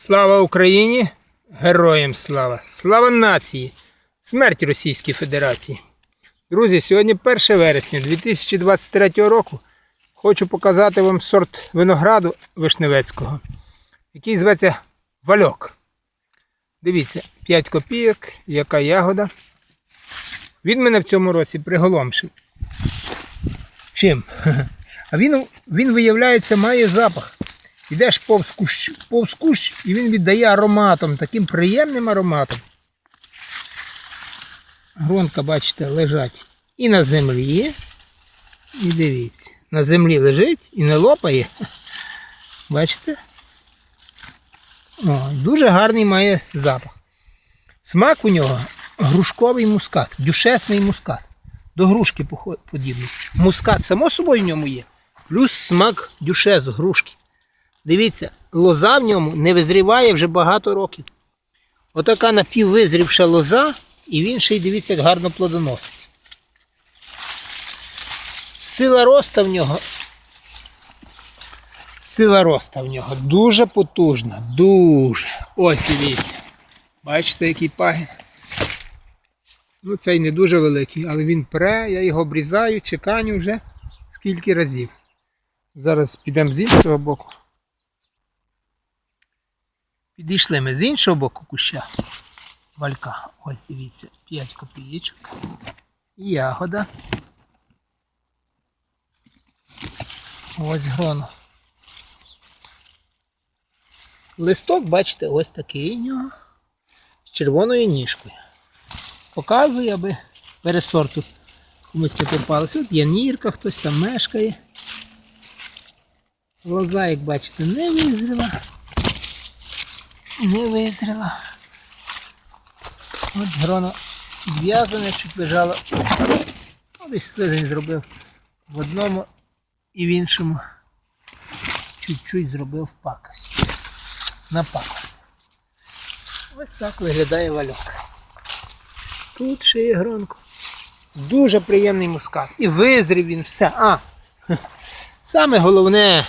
Слава Україні! Героям слава! Слава нації! Смерть Російській Федерації! Друзі, сьогодні 1 вересня 2023 року. Хочу показати вам сорт винограду вишневецького, який зветься Вальок. Дивіться, 5 копійок, яка ягода. Він мене в цьому році приголомшив. Чим? А він, він виявляється, має запах. Йдеш повз кущ, повз кущ, і він віддає ароматом, таким приємним ароматом. Гронка, бачите, лежать і на землі. І дивіться, на землі лежить і не лопає. Бачите? О, дуже гарний має запах. Смак у нього грушковий мускат, дюшесний мускат. До грушки подібний. Мускат, само собою в ньому є. Плюс смак дюшес грушки. Дивіться, лоза в ньому не визріває вже багато років. Отака напіввизрівша лоза, і він ще й дивіться, як гарно плодоносить. Сила роста в нього. Сила роста в нього дуже потужна. Дуже. Ось дивіться. Бачите, який пагін. Ну, цей не дуже великий, але він пре, я його обрізаю, чеканю вже скільки разів. Зараз підемо з іншого боку. Підійшли ми з іншого боку куща. Валька. Ось дивіться, 5 копійочок. Ягода. Ось гроно. Листок, бачите, ось такий у нього. З червоною ніжкою. Показую, аби пересорту комусь не попалося. От є нірка, хтось там мешкає. Лоза, як бачите, не визріла. Не визріла. От гроно зв'язане, чуть лежало. Ну, десь слизень зробив в одному і в іншому. Чуть-чуть зробив пакость. На пакость. Ось так виглядає вальок. Тут ще є гронко. Дуже приємний мускат. І визрів він все. А! Саме головне,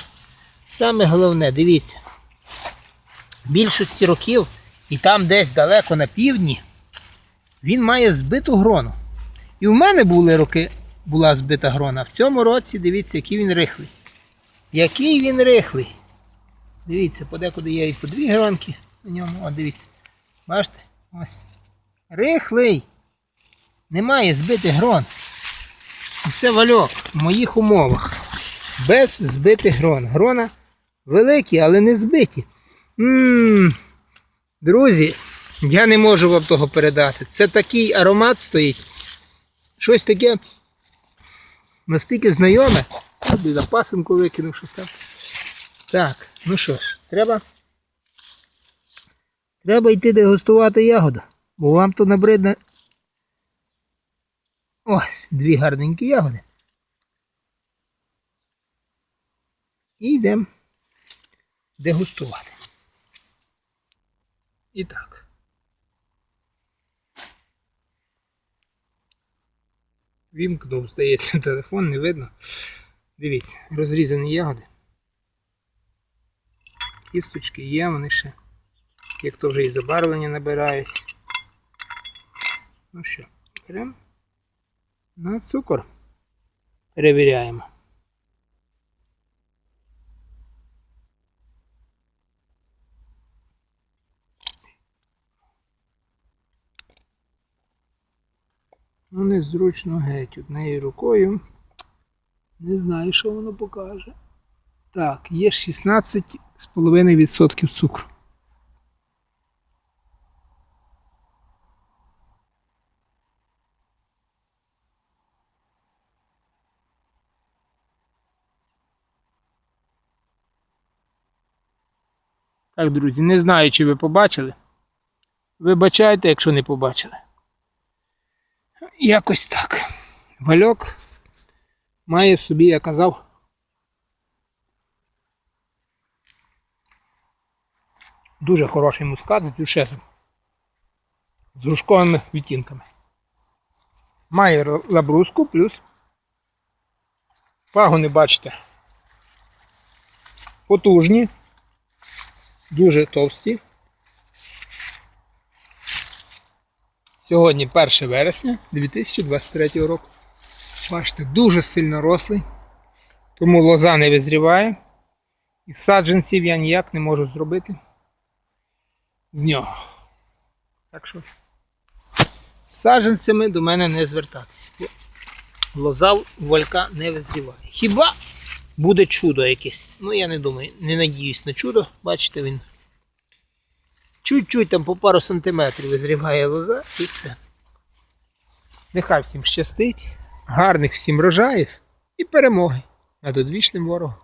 саме головне, дивіться. Більшості років, і там десь далеко на півдні, він має збиту грону. І в мене були роки, була збита грона. В цьому році, дивіться, який він рихлий. Який він рихлий. Дивіться, подекуди є і по дві гронки на ньому. От дивіться. Бачите? Ось. Рихлий. Немає збитих грон. І це вальок в моїх умовах. Без збитих грон. Грона великі, але не збиті. Ммм, друзі, я не можу вам того передати. Це такий аромат стоїть. Щось таке настільки знайоме. На пасинку викинув щось там. Так, ну що ж, треба. Треба йти дегустувати ягоду, бо вам то набридне. Ось, дві гарненькі ягоди. І йдемо дегустувати. І так. Вімкнув, здається, телефон, не видно. Дивіться, розрізані ягоди. Кісточки є, вони ще. Як то вже і забарвлення набирають. Ну що, беремо на цукор. Перевіряємо. Ну, незручно геть однією рукою. Не знаю, що воно покаже. Так, є 16,5% цукру. Так, друзі, не знаю, чи ви побачили. Вибачайте, якщо не побачили. Якось так. Вальок має в собі, я казав, дуже хороший мускат з дюшесом. З рушковими відтінками. Має лабруску плюс пагони, бачите, потужні. дуже товсті. Сьогодні 1 вересня 2023 року. Бачите, дуже сильно рослий, тому лоза не визріває. І саджанців я ніяк не можу зробити з нього. Так що з саджанцями до мене не звертатися. Лоза у валька не визріває. Хіба буде чудо якесь? Ну я не думаю, не надіюсь на чудо. Бачите, він чуть-чуть там по пару сантиметрів визріває лоза і все. Нехай всім щастить, гарних всім рожаїв і перемоги над одвічним ворогом.